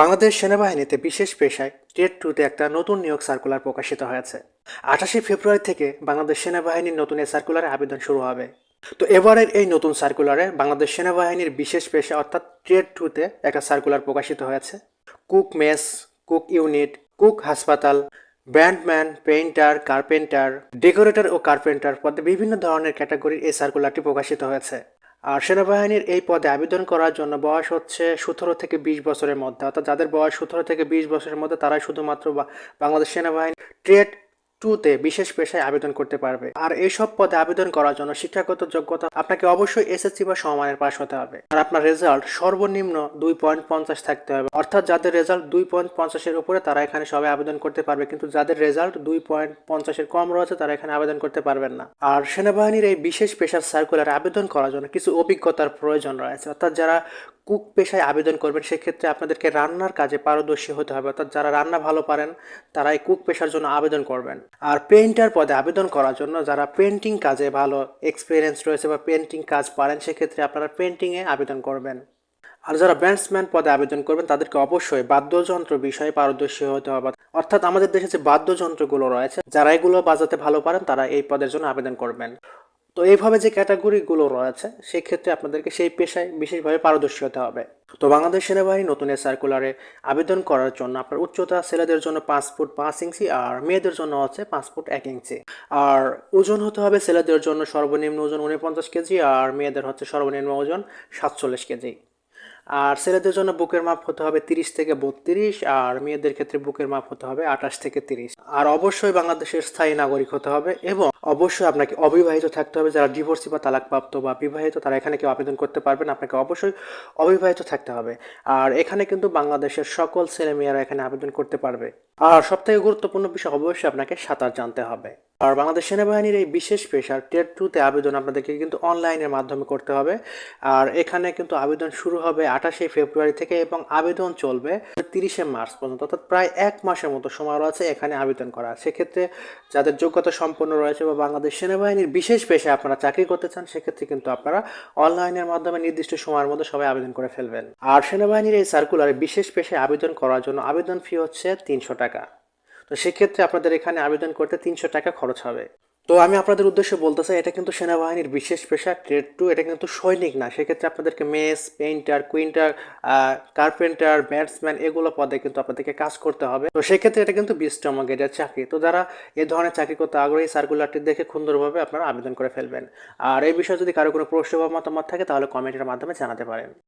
বাংলাদেশ সেনাবাহিনীতে বিশেষ পেশায় টেট টুতে একটা নতুন নিয়োগ সার্কুলার প্রকাশিত হয়েছে। আঠাশে ফেব্রুয়ারি থেকে বাংলাদেশ সেনাবাহিনীর নতুন এই সার্কুলারে আবেদন শুরু হবে। তো এবারের এই নতুন সার্কুলারে বাংলাদেশ সেনাবাহিনীর বিশেষ পেশা অর্থাৎ ট্রেড টুতে একটা সার্কুলার প্রকাশিত হয়েছে। Cook mess cook unit cook হাসপাতাল ব্যান্ডম্যান পেইন্টার কার্পেন্টার ডেকোরেটর ও কার্পেন্টার পদে বিভিন্ন ধরনের ক্যাটাগরির এই সার্কুলারটি প্রকাশিত হয়েছে। আর সেনাবাহিনীর এই পদে আবেদন করার জন্য বয়স হচ্ছে সতেরো থেকে বিশ বছরের মধ্যে। অর্থাৎ যাদের বয়স সতেরো থেকে বিশ বছরের মধ্যে তারাই শুধুমাত্র বাংলাদেশ সেনাবাহিনী ট্রেড টুতে বিশেষ পেশায় আবেদন করতে পারবে। আর এইসব পদে আবেদন করার জন্য শিক্ষাগত যোগ্যতা আপনাকে অবশ্যই এসএসসি বা সমমানের পাশ হতে হবে। আর আপনার রেজাল্ট সর্বনিম্ন দুই পয়েন্ট পঞ্চাশ থাকতে হবে। অর্থাৎ যাদের রেজাল্ট দুই পয়েন্ট পঞ্চাশের উপরে, তারা এখানে সবাই আবেদন করতে পারবে। কিন্তু যাদের রেজাল্ট দুই পয়েন্ট পঞ্চাশের কম রয়েছে, তারা এখানে আবেদন করতে পারবেন না। আর সেনাবাহিনীর এই বিশেষ পেশার সার্কুলার আবেদন করার জন্য কিছু অভিজ্ঞতার প্রয়োজন রয়েছে। অর্থাৎ যারা কুক পেশায় আবেদন করবেন, সেক্ষেত্রে আপনাদেরকে রান্নার কাজে পারদর্শী হতে হবে। অর্থাৎ যারা রান্না ভালো পারেন তারা এই কুক পেশার জন্য আবেদন করবেন। আর পেইন্টার পদে আবেদন করার জন্য যারা পেন্টিং কাজে ভালো এক্সপিরিয়েন্স রয়েছে বা পেন্টিং কাজ পারেন, সেক্ষেত্রে আপনারা পেন্টিংয়ে আবেদন করবেন। আর যারা ব্যান্ডসম্যান পদে আবেদন করবেন, তাদেরকে অবশ্যই বাদ্যযন্ত্র বিষয়ে পারদর্শী হতে হবে। অর্থাৎ আমাদের দেশে যে বাদ্যযন্ত্রগুলো রয়েছে, যারা এগুলো বাজাতে ভালো পারেন, তারা এই পদের জন্য আবেদন করবেন। তো এইভাবে যে ক্যাটাগরিগুলো রয়েছে সেই ক্ষেত্রে আপনাদেরকে সেই পেশায় বিশেষভাবে পারদর্শী হতে হবে। তো বাংলাদেশ সেনাবাহিনী নতুন সার্কুলারে আবেদন করার জন্য আপনার উচ্চতা ছেলেদের জন্য পাঁচ ফুট পাঁচ ইঞ্চি আর মেয়েদের জন্য হচ্ছে পাঁচ ফুট এক ইঞ্চি। আর ওজন হতে হবে ছেলেদের জন্য সর্বনিম্ন ওজন উনপঞ্চাশ কেজি আর মেয়েদের হচ্ছে সর্বনিম্ন ওজন সাতচল্লিশ কেজি। আর ছেলেদের জন্য বুকের মাপ হতে হবে তিরিশ থেকে বত্রিশ আর মেয়েদের ক্ষেত্রে বুকের মাপ হতে হবে আঠাশ থেকে তিরিশ। আর অবশ্যই বাংলাদেশের স্থায়ী নাগরিক হতে হবে এবং অবশ্যই আপনাকে অবিবাহিত থাকতে হবে। যারা ডিভোর্সি বা তালাকপ্রাপ্ত বা বিবাহিত, তারা এখানে কেউ আবেদন করতে পারবেন আপনাকে অবশ্যই অবিবাহিত থাকতে হবে। আর এখানে কিন্তু বাংলাদেশের সকল ছেলেমেয়েরা এখানে আবেদন করতে পারবে। আর সবথেকে গুরুত্বপূর্ণ বিষয় অবশ্যই আপনাকে সাঁতার জানতে হবে। আর বাংলাদেশ সেনাবাহিনীর এই বিশেষ পেশার টেট টুতে আবেদন আপনাদেরকে কিন্তু অনলাইনের মাধ্যমে করতে হবে। আর এখানে কিন্তু আবেদন শুরু হবে আঠাশে ফেব্রুয়ারি থেকে এবং আবেদন চলবে তিরিশে মার্চ পর্যন্ত। অর্থাৎ প্রায় এক মাসের মতো সময় রয়েছে এখানে আবেদন করা সেক্ষেত্রে যাদের যোগ্যতা সম্পন্ন রয়েছে বা বাংলাদেশ সেনাবাহিনীর বিশেষ পেশায় আপনারা চাকরি করতে চান, সেক্ষেত্রে কিন্তু আপনারা অনলাইনের মাধ্যমে নির্দিষ্ট সময়ের মধ্যে সবাই আবেদন করে ফেলবেন। আর সেনাবাহিনীর এই সার্কুলারে বিশেষ পেশে আবেদন করার জন্য আবেদন ফি হচ্ছে তিনশো টাকা। তো সেক্ষেত্রে আপনাদের এখানে আবেদন করতে তিনশো টাকা খরচ হবে। তো আমি আপনাদের উদ্দেশ্যে বলতে চাই, এটা কিন্তু সেনাবাহিনীর বিশেষ পেশা ট্রেড টু এটা কিন্তু সৈনিক না। সেক্ষেত্রে আপনাদেরকে মেস, পেইন্টার, কুইন্টার কার্পেন্টার, ব্যাটসম্যান, এগুলো পদে কিন্তু আপনাদেরকে কাজ করতে হবে। তো সেক্ষেত্রে এটা কিন্তু বিশতম গেটের চাকরি। তো যারা এ ধরনের চাকরি করতে আগ্রহী সার্কুলারটি দেখে সুন্দরভাবে আপনারা আবেদন করে ফেলবেন। আর এই বিষয়ে যদি কারও কোনো প্রশ্ন বা মতামত থাকে, তাহলে কমেন্টের মাধ্যমে জানাতে পারেন।